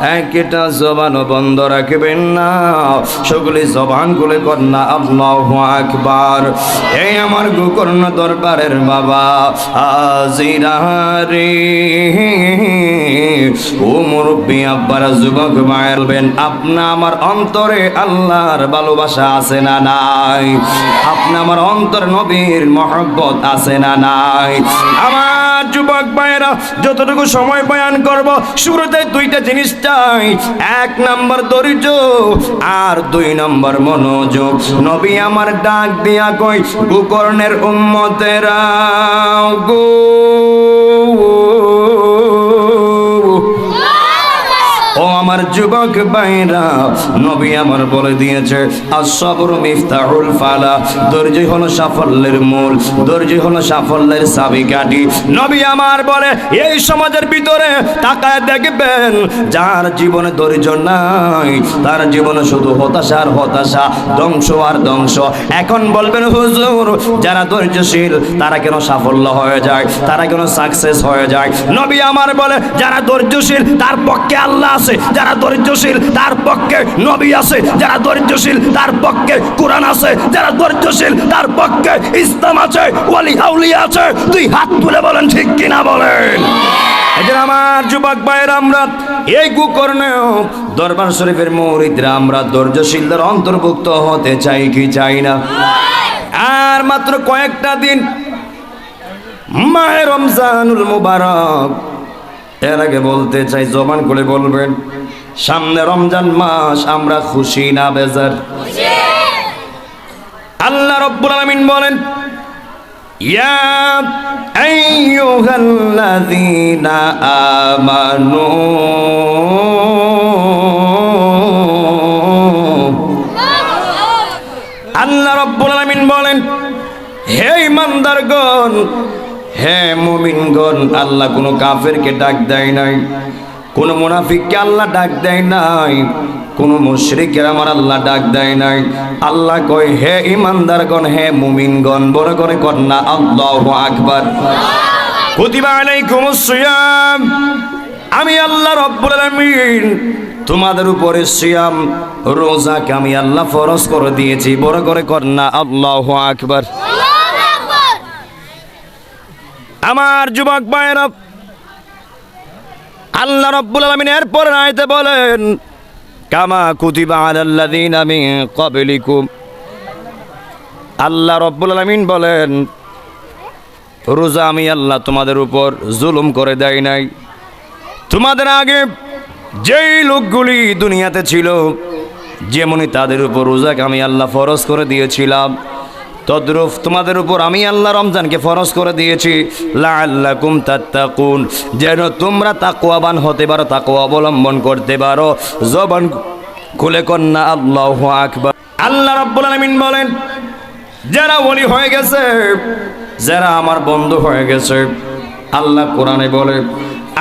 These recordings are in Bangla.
একটা জবানও বন্ধ রাখবেন না। সকলে জবান গুলে কন্যা আল্লাহ আকবার। এই আমার গোকর্ণ দরবারের বাবা আজিরা রে। ও মুরব্বী আব্বার, যুবক মায়েরবেন আপনা আমার অন্তরে আল্লাহর ভালোবাসা আছে না নাই? আপনা আমার অন্তর নবীর মহব্বত আছে না নাই? আমার যুবক ভাইয়েরা, যতটুকু সময় বয়ান করব, শুরুতে দুইটা জিনিস চাই। এক নম্বর ধৈর্য আর দুই নম্বর মনোযোগ। নবী আমার ডাক দিয়া কই গোকর্ণের উম্মতেরা গো। যুবক ভাইরা, নবী আমার বলে দিয়েছে আসবর মিফতাহুল ফালা ধৈর্য হলো সাফল্যের মূল ধৈর্য হলো সাফল্যের চাবিকাঠি। নবী আমার বলে, এই সমাজের ভিতরে তাকায় দেখবেন, যার জীবনে ধৈর্য নাই, তার জীবনে শুধু হতাশা আর হতাশা, ধ্বংস আর ধ্বংস। এখন বলবেন, হুজুর, যারা ধৈর্যশীল, তারা কেন সাফল্য হয়ে যায়? তারা কেন সাকসেস হয়ে যায়? নবী আমার বলে, যারা ধৈর্যশীল, তার পক্ষে আল্লাহ আছে, যারা ধৈর্যশীল, তার পক্ষে নবী আছে। যারা ধৈর্যশীল, তার পক্ষে কোরআন আছে। যারা ধৈর্যশীল, তার পক্ষে ইসলাম আছে, ওয়ালি আউলিয়া আছে। তুই হাত তুলে বলেন, ঠিক কিনা বলেন? আমার যুবক ভাইয়ের আমরা এই কুকর্ণেও দরবার শরীফের মৌরিদরা আমরা ধৈর্যশীলদের অন্তর্ভুক্ত হতে চাই কি চাই না। আর মাত্র কয়েকটা দিন মাহে রমজানুল মুবারক, এর আগে বলতে চাই, জবান করে বলবেন। সামনে রমজান মাস, আমরা খুশি না বেজার? আল্লাহ রব্বুল আলামিন বলেন, ইয়া আইয়ুহাল্লাযীনা আমানু আল্লাহ রব্বুল আলামিন বলেন, হে ইমানদারগণ, হে মুমিনগণ, আল্লাহ কোনো কাফেরকে ডাক দেয় নাই। কোন মুনাফিককে আল্লাহ ডাক দেয় নাই কোন মুশরিকের আমার আল্লাহ ডাক দেয় নাই। আল্লাহ কয় হে ইমানদারগণ হে মুমিনগণ বড় করে কন্যা আল্লাহু আকবার। কুতিবা আলাইকুমুস সিয়াম। আমি আল্লাহ রব্বুল আলামিন তোমাদের উপরে সিয়াম রোজাকে আমি আল্লাহ ফরজ করে দিয়েছি বড় করে কন্যা আল্লাহু আকবার। আমার যুবক ভাইয়েরা আল্লাহ রব্বুল আলামিন এরপর আয়তে বলেন, কামা কুতিবা আলাল্লাযিনা মিন ক্বাবলিকুম। আল্লাহ রব্বুল আলামিন বলেন, রোজা আমি আল্লাহ তোমাদের উপর জুলুম করে দেয় নাই। তোমাদের আগে যেই লোকগুলি দুনিয়াতে ছিল যেমনই তাদের উপর রোজাকে আমি আল্লাহ ফরজ করে দিয়েছিলাম তদ্রুপ তোমাদের উপর আমি আল্লাহ রমজানকে ফরজ করে দিয়েছি। লাআল্লাকুম তাত্তাকুন। যেন তোমরা তাকওয়াবান হতে পারো, তাকওয়া অবলম্বন করতে পারো। জবান খুলে কন্যা আল্লাহ আকবার। আল্লাহ রাব্বুল আলামিন বলেন, যারা ওলি হয়ে গেছে, যারা আমার বন্ধু হয়ে গেছে, আল্লাহ কোরআনে বলে,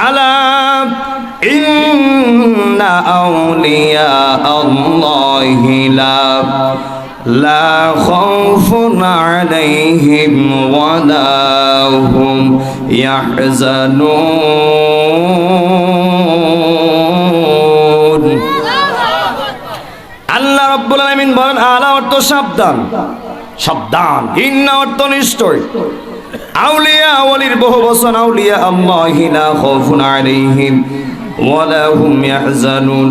আলা ইন্না আউলিয়া لا خوف عليهم ولا هم يحزنون আল্লাহ রব্বুল আলামিন বলেন আলা অর্থ সাবধান সাবধান ইন্না অর্থ নিশ্চয় আউলিয়া ওয়ালির বহু বচন আউলিয়া আল্লাহি লা খাউফুন আলাইহিম ওয়ালা হুম ইয়াহজানুন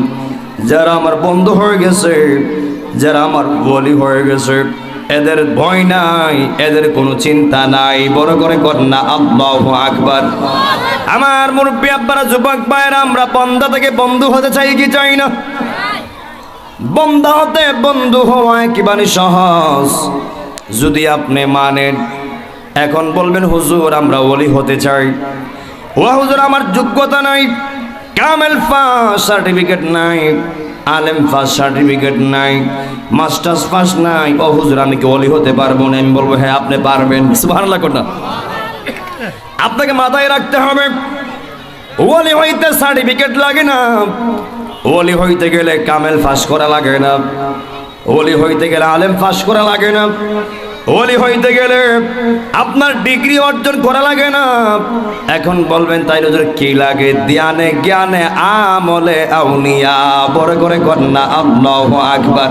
যারা আমার বন্ধু হয়ে গেছে যারা আমার বলি হয়ে গেছে, এদের ভয় নাই, এদের কোনো চিন্তা নাই। বড় করে কন্যা আল্লাহ আকবার। আমার মুরব্বী, আব্বারা, যুবক ভাইয়েরা, আমরা বন্ধা থেকে বন্ধু হতে চাই কি চাই না? বন্ধা হতে বন্ধু হওয়া একেবারে সহজ। যদি আপনি মানেন, এখন বলবেন, হুজুর, আমরা ওলি হতে চাই। ও হুজুর, আমার যোগ্যতা নাই। কামেল পাস সার্টিফিকেট নাই, আলেম ফার্স্ট সার্টিফিকেট নাই, মাস্টার্স পাস নাই। ও হুজুর, আমি কি ওলি হতে পারব না? আমি বলব হ্যাঁ আপনি পারবেন। সুবহানাল্লাহ কোনটা আপনাকে মাথায় রাখতে হবে, ওলি হইতে সার্টিফিকেট লাগে না। ওলি হইতে গেলে কামেল ফাঁস করা লাগে না। ওলি হইতে গেলে আলেম ফাঁস করা লাগে না। ওলি হইতে গেলে আপনার ডিগ্রি অর্জন করা লাগে না। এখন বলবেন তাই নজর কি লাগে? ধ্যানে জ্ঞানে, আমলে আউনিয়া বড় করে কন্যা, আল্লাহ আকবার।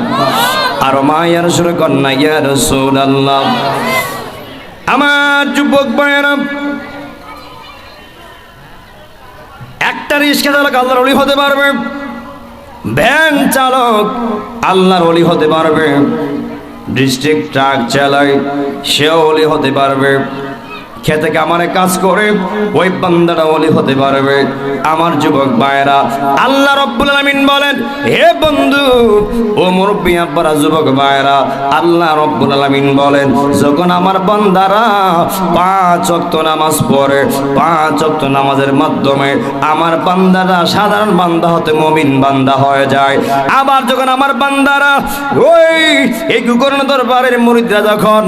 আর মায়ার সুরে কন্যা, ইয়া রাসূলুল্লাহ। আমার যুবক ভাইয়েরা, একটা রিক্সা চালক আল্লাহর অলি হতে পারবে। ভ্যান চালক আল্লাহর অলি হতে পারবে। ডিস্ট্রিক্ট ট্রাক চালায় সেও হলে হতে পারবে। খেতে কামারে কাজ করে? ওই বান্দাটা অলি হতে পারবে। আমার যুবক ভাইয়েরা, আল্লাহ রব্বুল আলামিন বলেন, হে বন্ধু, ও মুরব্বী আব্বারা, যুবক ভাইয়েরা, আল্লাহ রব্বুল আলামিন বলেন, যখন আমার বান্দারা পাঁচ ওয়াক্ত নামাজ পড়ে, পাঁচ ওয়াক্ত নামাজের মাধ্যমে আমার বান্দারা সাধারণ বান্দা হতে মমিন বান্দা হয়ে যায়। আবার যখন আমার বান্দারা ওই এই কুকর্ণ দরবারের মুরিদরা যখন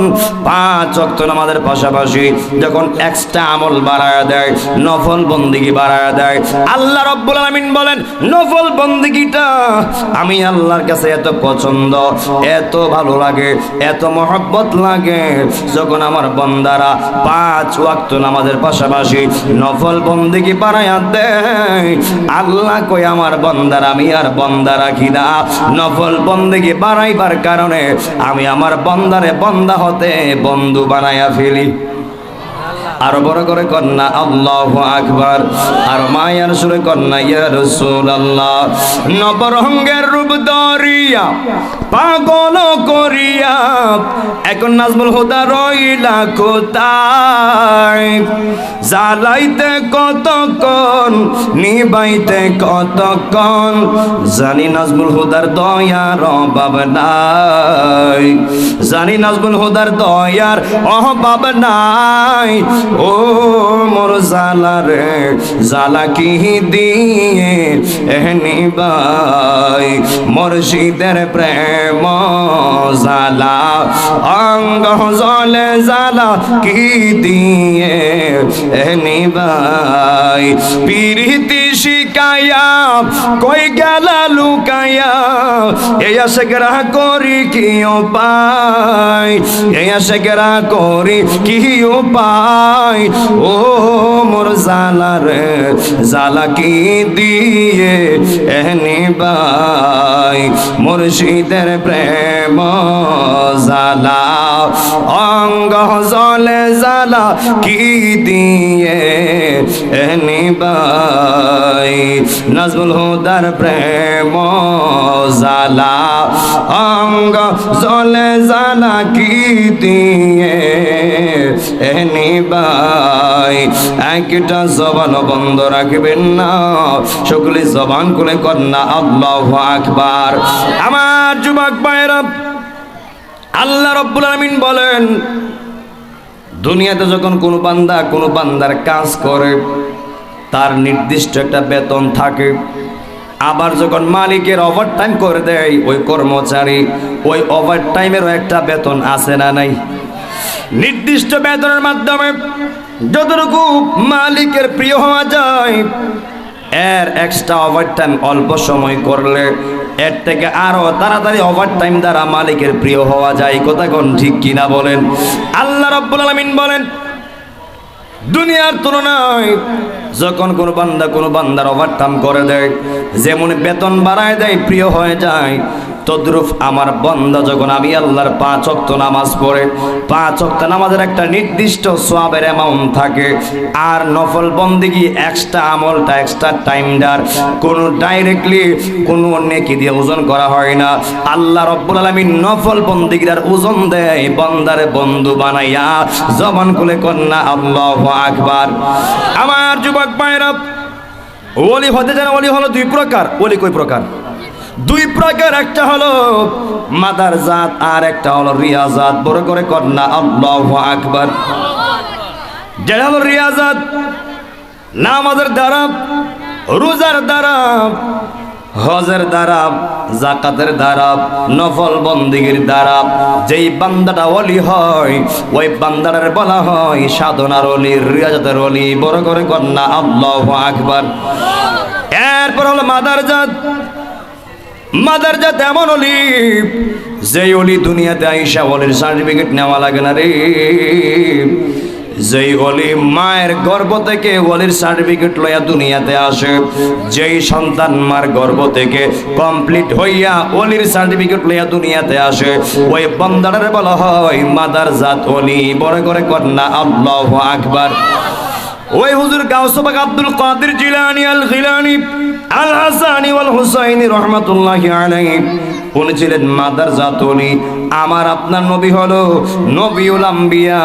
পাঁচ ওয়াক্ত নামাজের পাশাপাশি যখন এক্সট্রা আমল বাড়ায় দেয়, নফল বন্দিগি বাড়ায় দেয়, আল্লাহ রব্বুল আলামিন বলেন, নফল বন্দিগিটা আমি আল্লাহর কাছে এত পছন্দ, এত ভালো লাগে, এত মহব্বত লাগে। যখন আমার বন্দারা পাঁচ ওয়াক্ত নামাজের পাশাপাশি নফল বন্দিগি বাড়ায়া দেয়, আল্লাহ কই আমার বন্দার, আমি আর বন্দা রাখি না। নফল বন্দিগি বাড়াইবার কারণে আমি আমার বন্দারে বন্দা হতে বন্ধু বানাইয়া ফেলি। আর বড় করে কন্যা, আল্লাহ আকবার। আর মায়ার সুরে কন্যা, ইয়া রসুল আল্লাহ নবরঙ্গের রূপ দরিয়া পাগল করিয়া, এখন নাজমুল হুদা রইলা কোথায়? জ্বালাইতে কতক্ষণ, নিবাইতে কতক্ষণ? জানি নাজমুল হুদার দয়ার অভাব নাই। জানি নাজমুল হুদার দয়ার অভাব নাই। ও মোর জালা রে, জালা কি দিয়ে এহনি বাই? মুর্শিদের প্রেম জালা, অঙ্গ জলে জালা কি দিয়ে এহনি বাই? পিরিতি শিকায়া কই গেলা লুকায়া এই আসে গ্রাহ করি কি উপায়? এই আসে গ্রাহ করি কি উপায়? ও মোর জালা রে জালা কি দিয়ে এহনি বাই? মুর্শিদের প্রেম জালা অঙ্গ জলে জালা কি দিয়ে এহনি বাই? নাজমুল হুদার প্রেম জালা অঙ্গ জলে জালা কি দিয়ে এহনি বাই একটা জবান বন্ধ রাখবেন না, সকলে জবান খুলে কন্যা আল্লাহ আকবার। আমার যুবক ভাইরা আল্লাহ রব্বুল আলামিন বলেন, দুনিয়াতে যখন কোনো বান্দা কোনো বান্দার কাজ করে তার নির্দিষ্ট একটা বেতন থাকে। আবার যখন মালিকের ওভার টাইম করে দেয়, ওই কর্মচারী ওই ওভার টাইমেরও একটা বেতন আছে না নাই? নির্দিষ্ট বেতনের মাধ্যমে যতটুকু মালিকের প্রিয় হওয়া যায়, এর এক্সট্রা ওভার টাইম অল্প সময় করলে এর থেকে আরও তাড়াতাড়ি ওভার টাইম দ্বারা মালিকের প্রিয় হওয়া যায়। কথা কোন ঠিক কিনা বলেন? আল্লাহ রাব্বুল আলামিন বলেন দুনিয়ার তুলনায় যখন কোনো বান্দা কোনো বান্দার ওভারটাইম করে দেয়, যেমন বেতন বাড়ায় দেয়, প্রিয় হয়ে যায় তদ্রুপ আমার বন্দা যখন আমি আল্লাহর পাঁচ অক্ত নামাজ পড়ে, পাঁচ অক্ত নামাজের একটা নির্দিষ্ট সোয়াবের অ্যামাউন্ট থাকে। আর নফল বন্দিগি এক্সট্রা আমলটা এক্সট্রা টাইম টাইমটার কোনো ডাইরেক্টলি কোনো নেকি দিয়ে ওজন করা হয় না। আল্লাহ রব্বুল আলমী নফল বন্দিগির ওজন দেয়, বন্দারে বন্ধু বানাইয়া, জবান কুলে কন্যা আল্লাহ আকবার। আমার যুবক ভাইরা, ওলি হতে জানা ওলি হলো দুই প্রকার। ওলি কই প্রকার? দুই প্রকার, একটা হলো মাদার জাত আর একটা হলো রিয়াজাত বড় করে কন্যা আল্লাহ আকবর। যেটা হলো রিয়াজাত নামাজের দ্বারা, রোজার দ্বারা, হজের দ্বারা জাকাতের দ্বারা, নফল বন্দিগির দ্বারা, যেই বান্দাটা অলি হয়, ওই বান্দাটার বলা হয় সাধনার অলি রিয়াজাতের অলি বড় করে কন্যা আল্লাহ আকবার। এরপর হলো মাদার জাত। মাদার জাত এমন অলি যেই অলি দুনিয়াতে আইসা অলির সার্টিফিকেট নেওয়া লাগে না রে। যেই অলি মায়ের গর্ভ থেকে অলির সার্টিফিকেট লইয়া দুনিয়াতে আসে, যেই সন্তান মার গর্ভ থেকে কমপ্লিট হইয়া অলির সার্টিফিকেট লইয়া দুনিয়াতে আসে, ওই বন্দারের বলা হয় মাদার জাত অলি, বড় করে কন্যা আল্লাহ আকবার। ওই হুজুর গাউসবাক আব্দুল কাদের জিলানি আল গিলানি আল হাসানি ওয়াল হুসাইনি রহমাতুল্লাহি আলাইহি উনি মাদার জাতলি আমার আপনার নবী হলো নবিউল আম্বিয়া,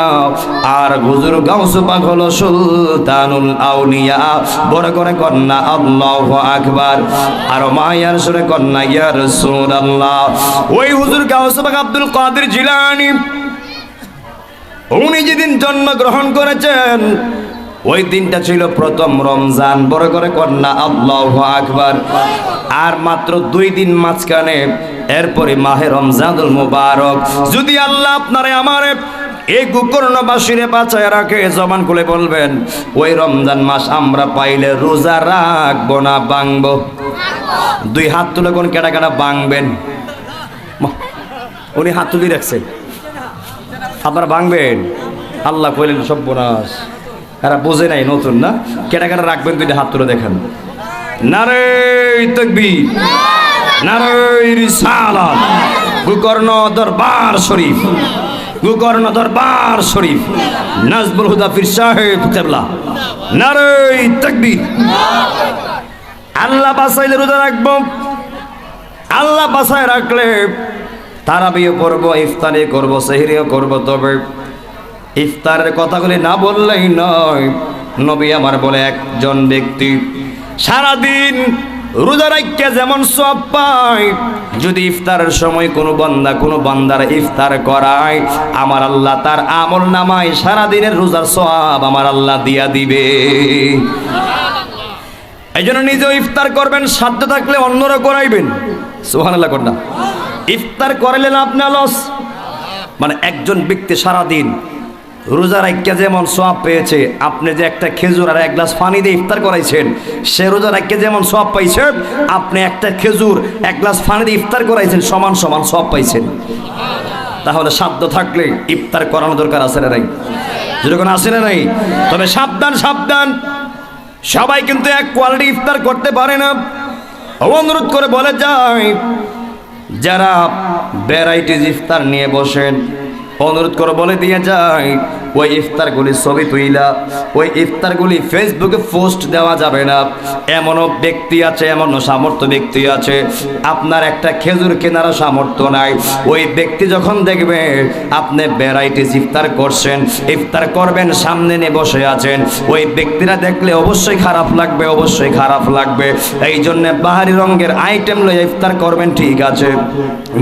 আর হুজুর গাউসবাক হলো সুলতানুল আউলিয়া। বড় করে কন্যা, আল্লাহু আকবার। আর মায়ার সুরে কন্যা, ইয়া রাসূলুল্লাহ। ওই হুজুর গাউসবাক আব্দুল কাদের জিলানি, উনি যেদিন জন্মগ্রহণ করেছেন ওই দিনটা ছিল প্রথম রমজান। বড় করে কন্যা আল্লাহ আকবার। আর মাত্র দুই দিন মাঝখানে এরপরে মাহে রমজানুল মুবারক। যদি আল্লাহ আপনারে আমারে এই গুকর্ণবাসীরে বাঁচায় রাখে, জবান খুলে বলবেন, ওই রমজান মাস আমরা পাইলে রোজা রাখব না বাংব দুই হাত তুলে কোন কেটা কেটা বাংবেন উনি হাত তুলি রাখছেন আপনারা ভাঙবেন? আল্লাহ কইলেন সব বোনাস এরা বোঝে নাই, নতুন না? কেটা কেটা রাখবেন, দুইটা হাত তুলে দেখেন। নারে তকবি নারে রিসালাত, গুকর্ণ দরবার শরীফ, গুকর্ণ দরবার শরীফ নাজবুল হুদা ফির সাহেব কেবলা। নারে তকবি আল্লাহ বাসাইলে রোজা রাখব। আল্লাহ বাসায় রাখলে তারাবিও করব ইফতারি করব, সেহরিও করব তবে ইফতারের কথাগুলি না বললেই নয়। নবী আমার বলে, একজন ব্যক্তি সারাদিন রোজা রাখকে যেমন সব পায়, যদি ইফতারের সময় কোনো বান্দা কোনো বান্দার ইফতার করায়, আমার আল্লাহ তার আমল নামায় সারাদিনের রোজার সব আমার আল্লাহ দিয়া দিবে। এই জন্য নিজেও ইফতার করবেন, সাধ্য থাকলে অন্যরা করাইবেন। সোহান আল্লাহ কন্যা ইফতার করাইলেন আপনার লস। মানে একজন ব্যক্তি সারাদিন রোজা রাখিয়া যেমন সোয়াব পেয়েছে, আপনি যে একটা খেজুর আর এক গ্লাস পানি দিয়ে ইফতার করাইছেন, সে রোজা রাখিয়া যেমন সোয়াব পাইছেন, আপনি একটা খেজুর, এক গ্লাস পানি দিয়ে ইফতার করাইছেন, সমান সমান সোয়াব পাইছেন। তাহলে সাধ্য থাকলে ইফতার করানো দরকার আছে না নাই? যেরকম আছে না নাই? তবে সাবধান সাবধান। সবাই কিন্তু এক কোয়ালিটি ইফতার করতে পারে না। অনুরোধ করে বলে যায় যারা ভ্যারাইটিজ ইফতার নিয়ে বসেন অনুরোধ করে বলে দিয়ে যায়। ওই ইফতারগুলি ছবি তুইলা, ওই ইফতারগুলি ফেসবুকে পোস্ট দেওয়া যাবে না। এমনও ব্যক্তি আছে, এমনও সামর্থ্য ব্যক্তি আছে। আপনার একটা খেজুর কেনারও সামর্থ্য নাই। ওই ব্যক্তি যখন দেখবে আপনি ভ্যারাইটিস ইফতার করছেন, ইফতার করবেন, সামনে নিয়ে বসে আছেন, ওই ব্যক্তিরা দেখলে অবশ্যই খারাপ লাগবে, অবশ্যই খারাপ লাগবে। এই জন্য বাহারি রঙের আইটেম লয়ে ইফতার করবেন, ঠিক আছে।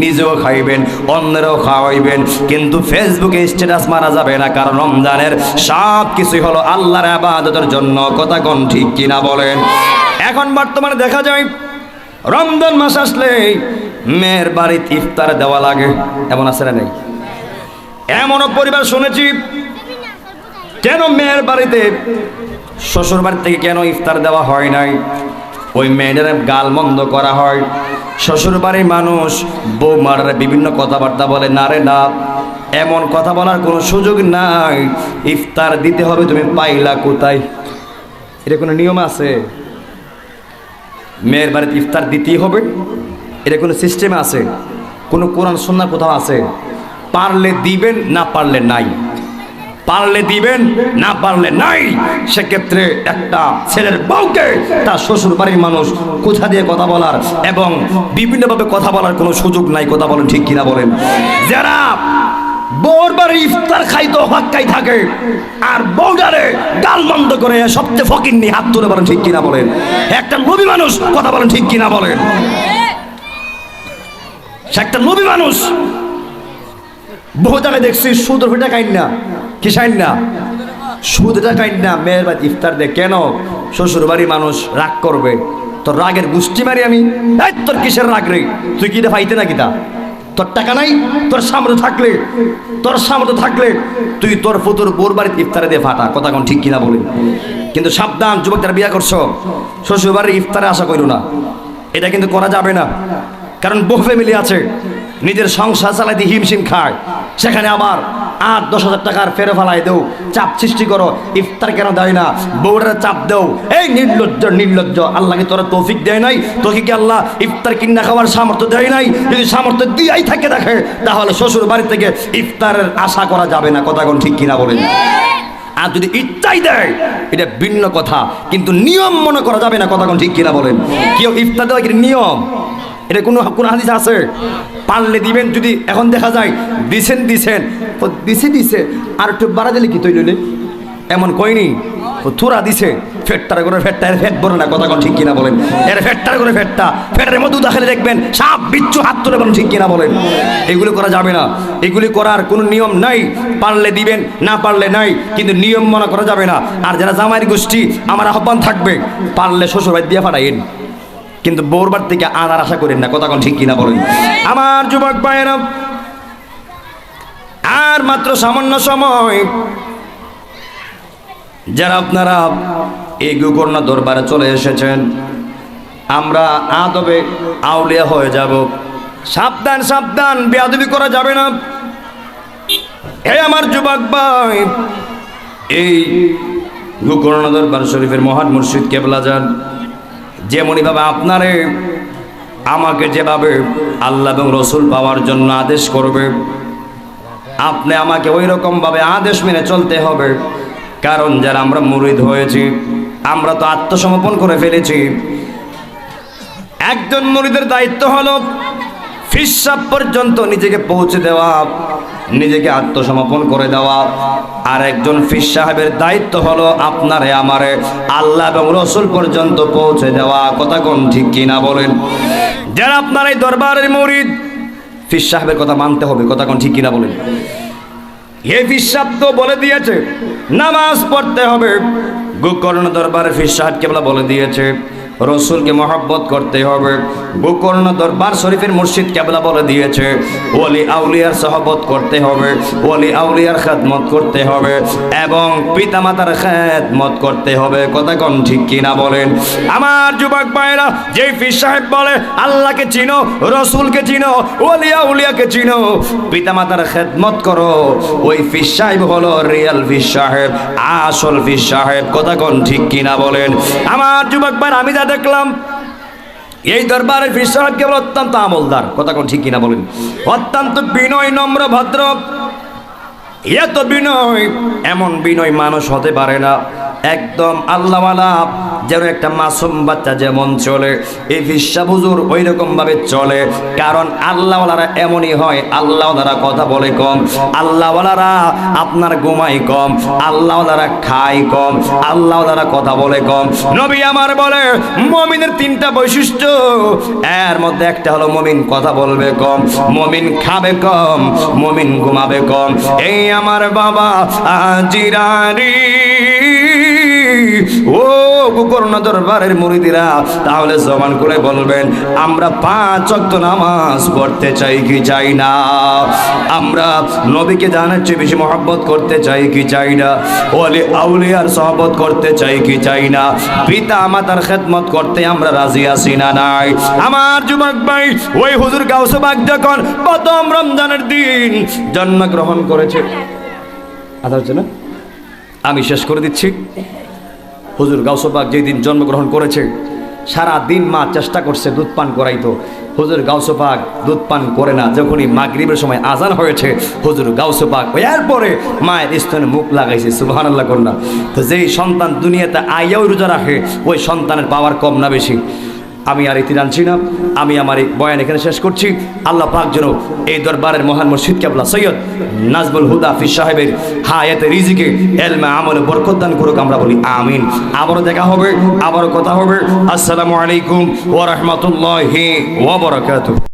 নিজেও খাইবেন, অন্যেরও খাওয়াইবেন। কিন্তু ফেসবুকে স্ট্যাটাস মারা যাবে না, কারণ রমজানের সব কিছুই হলো আল্লাহর আবাদতের জন্য। কথা কোন ঠিক কিনা বলেন? এখন বর্তমানে দেখা যায়, রমজান মাস আসলে মেয়ের বাড়িতে ইফতার দেওয়া লাগে। এমন আছে না নেই? এমনও পরিবার শুনেছি, কেন মেয়ের বাড়িতে শ্বশুর বাড়ি থেকে কেন ইফতার দেওয়া হয় নাই? ওই মেয়েদের গাল মন্দ করা হয়। শ্বশুর বাড়ির মানুষ বৌমারা বিভিন্ন কথাবার্তা বলে, না রে, না এমন কথা বলার কোনো সুযোগ নাই। ইফতার দিতে হবে, তুমি পাইলা কোথায়? এটা কোনো নিয়ম আছে? মেয়ের বাড়িতে ইফতার দিতেই হবে। এটা কোনো সিস্টেম আছে? কোনো কোরআন সন্ন্যার কোথাও আছে? পারলে দিবেন, না পারলে নাই। পারলে দিবেন, না পারলে নাই। সেক্ষেত্রে একটা ছেলের বউকে তার শ্বশুর বাড়ির মানুষ কোথা দিয়ে কথা বলার এবং বিভিন্নভাবে কথা বলার কোনো সুযোগ নাই, কথা বলেন ঠিক কিনা বলেন। যারা বউর বাড়ি ইফতার খাইতো হক্কাই থাকে। আর বউডারে গাল বন্ধ করে সবচেয়ে ফকির নিয়ে হাত তুলে বলেন, ঠিক কিনা বলেন? একটা নবী মানুষ কথা বলেন, ঠিক কিনা বলেন? একটা নবী মানুষ। বহু জায়গায় দেখছি সুদ ওটা কাইন না। কি সাইন না। সুদ এটা কাইন না। মেয়ের বাড়ি ইফতার দে কেন? শ্বশুর বাড়ি মানুষ রাগ করবে। তোর রাগের গুষ্টি মারি আমি। তোর কিসের রাগ রে? তুই কি পাইতে না কিতা তোর টাকা নাই, তোর সামনে থাকলে, তোর সামনে থাকলে তুই তোর পুতুর বোর বাড়িতে ইফতারে দিয়ে ফাটা, কথা কোন ঠিক কিনা বলি। কিন্তু সাবধান, যুবক তারা বিয়া করছ শ্বশুর বাড়ির ইফতারে আশা করো না। এটা কিন্তু করা যাবে না। কারণ বহু ফ্যামিলি আছে নিজের সংসার চালাইতে হিমশিম খায়। সেখানে আবার আট, দশ হাজার টাকার ফেরে ফেলাই দেও। চাপ সৃষ্টি করো, ইফতার কেন দেয় না? বউরা চাপ দেও। এই নির্লজ্জ নির্লজ্জ, আল্লাহকে তোরা তৌফিক দেয় নাই? তোকে কি আল্লাহ ইফতার কিনা খাওয়ার সামর্থ্য দেয় নাই? যদি সামর্থ্য দিয়াই থাকে দেখে, তাহলে শ্বশুর বাড়ি থেকে ইফতারের আশা করা যাবে না। কথা কোন ঠিক কিনা বলেন? আর যদি ইচ্ছাই দেয়, এটা ভিন্ন কথা। কিন্তু নিয়ম মনে করা যাবে না। কথা কোন ঠিক কিনা বলেন? কেউ ইফতার দেওয়া নিয়ম? এটা কোনো কোনো হাদিস আছে? পারলে দিবেন যদি এখন দেখা যায় দিছেন দিছেন। তো দিছে দিছে। আর একটু বাড়া দিলে কি তৈরি এমন কইনি থুরা দিছে। ফেটটার করে ফেটটা, এর ফেট বলে না, কথা কোন ঠিক কিনা বলেন। এর ফেটটার করে ফেটটা। ফেটের মধ্যে দেখালে দেখবেন, সাপ, বিচ্ছু হাত তুলে বলেন ঠিক কিনা বলেন। এগুলি করা যাবে না। এগুলি করার কোনো নিয়ম নাই। পারলে দিবেন, না পারলে নাই, কিন্তু নিয়ম মনে করা যাবে না। আর যারা জামাইয়ের গোষ্ঠী, আমার আহ্বান থাকবে, পারলে শ্বশুর বাড়ি দিয়ে ফাটাইন কিন্তু বৌরবার থেকে আনার আশা করেন না। কথা কোন ঠিক কিনা বলেন। আমার যুবক ভাইয়েরা, আর মাত্র সামান্য সময় যারা আপনারা এই গুকর্ণ দরবারে চলে এসেছেন, আমরা আদবে আউলিয়া হয়ে যাব। সাবধান সাবধান, বেয়াদবি করা যাবে না। হে আমার যুবক ভাই, এই গুকর্ণ দরবার শরীফের মহান মুর্শিদ কেবলা যান। যেমনইভাবে আপনারে আমাকে যেভাবে আল্লাহ এবং রসুল পাওয়ার জন্য আদেশ করবে, আপনি আমাকে ওই রকমভাবে আদেশ মেনে চলতে হবে। কারণ যারা আমরা মুরিদ হয়েছি, আমরা তো আত্মসমর্পণ করে ফেলেছি। একজন মুরিদের দায়িত্ব হলো ফিসাব পর্যন্ত নিজেকে পৌঁছে দেওয়া। নিজেকে আত্মসমর্পণ করে দেওয়া। আর একজন ফির সাহেবের দায়িত্ব হলো আপনারে, আমারে আল্লাহ এবং রসুল পর্যন্ত পৌঁছে দেওয়া। কথা কোন ঠিক কিনা বলেন। যারা আপনার এই দরবারের মরিদ ফির সাহেবের কথা মানতে হবে, কথা কোন ঠিক কিনা বলেন। এ ফিসাব তো বলে দিয়েছে, নামাজ পড়তে হবে। গোকর্ণ দরবারে ফির সাহেব কেবলা বলে দিয়েছে রসুলকে মহব্বত করতে হবে। গোকর্ণ দরবার শরীফের মুর্শিদ কেবলা বলে দিয়েছে ওলি আউলিয়ার সহবত করতে হবে ওলি আউলিয়ার খেদমত করতে হবে এবং পিতামাতার খেদমত করতে হবে। কথা কোন ঠিক কিনা বলেন? আমার যুবক ভাইরা যে ফিস সাহেব বলে, আল্লাহকে চিনো, রসুলকে চিনো ওলিয়া উলিয়াকে চিনো, পিতামাতার খেদমত করো। ওই ফিস সাহেব হলো রিয়াল ফিস সাহেব, আসল ফিস সাহেব। কথা কোন ঠিক কিনা বলেন? আমার যুবক ভাই আমি দেখলাম, এই দরবারের বিশ্বনাথ সাহেব কেবল অত্যন্ত আমলদার। কথা কোন ঠিক কিনা বলেন। অত্যন্ত বিনয়, নম্র, ভদ্র। এত বিনয়, এমন বিনয় মানুষ হতে পারে না। একদম আল্লাহওয়ালা যেন একটা মাসুম বাচ্চা যেমন চলে। এই ফিসা বুজুর ওই রকম ভাবে চলে, কারণ আল্লাহওয়ালারা এমনই হয়, আল্লাহওয়ালারা কথা বলে কম, আল্লাহওয়ালারা আপনার ঘুমাই কম, আল্লাহওয়ালারা খায় কম, আল্লাহওয়ালারা কথা বলে কম। নবী আমার বলে, মমিনের তিনটা বৈশিষ্ট্য, এর মধ্যে একটা হলো মমিন কথা বলবে কম, মমিন খাবে কম, মমিন ঘুমাবে কম। এই আমার বাবা আজিরারি ও গোকর্ণ দরবারের মুরিদিরা, তাহলে জবান করে বলবেন, আমরা পাঁচ অক্ত নামাজ পড়তে চাই কি চাই না? আমরা নবীকে জানার চেয়ে বেশি মহব্বত করতে চাই কি চাই না? ওলে আউলিয়ার সহবত করতে চাই কি চাই না? পিতা মাতার খেদমত করতে আমরা রাজি আছি না নাই? আমার যুবক ভাই, ওই হুজুর গাউসবাগ যখন প্রথম রমজানের দিন জন্মগ্রহণ করেছে। আধা হচ্ছে না? আমি শেষ করে দিচ্ছি। হুজুর গাউসবাগ যেই দিন জন্মগ্রহণ করেছে, সারা দিন মা চেষ্টা করছে দুধ পান করাইতো। হুজুর গাউসবাগ দুধ পান করে না, যখনই মাগরিবের সময় আজান হয়েছে, হুজুর গাউসপাক এরপরে মায়ের স্তনে মুখ লাগাইছে সুবাহান আল্লাহ কন্যা। তো যেই সন্তান দুনিয়াতে আইয়াও রোজা রাখে, ওই সন্তানের পাওয়ার কম না বেশি। আমি আর ইতি আনছি না। আমি আমার এই বয়ান এখানে শেষ করছি। আল্লাহ পাক যেন এই দরবারের মহান মুর্শিদ কেবলা সৈয়দ নাজবুল হুদা ফিস সাহেবের হায়াতে রিজিকে এলমে আমলে বরকত দান করুক, আমরা বলি আমিন। আবারও দেখা হবে, আবারও কথা হবে। আসসালামু আলাইকুম ওয়া রাহমাতুল্লাহি ওয়া বারাকাতুহু।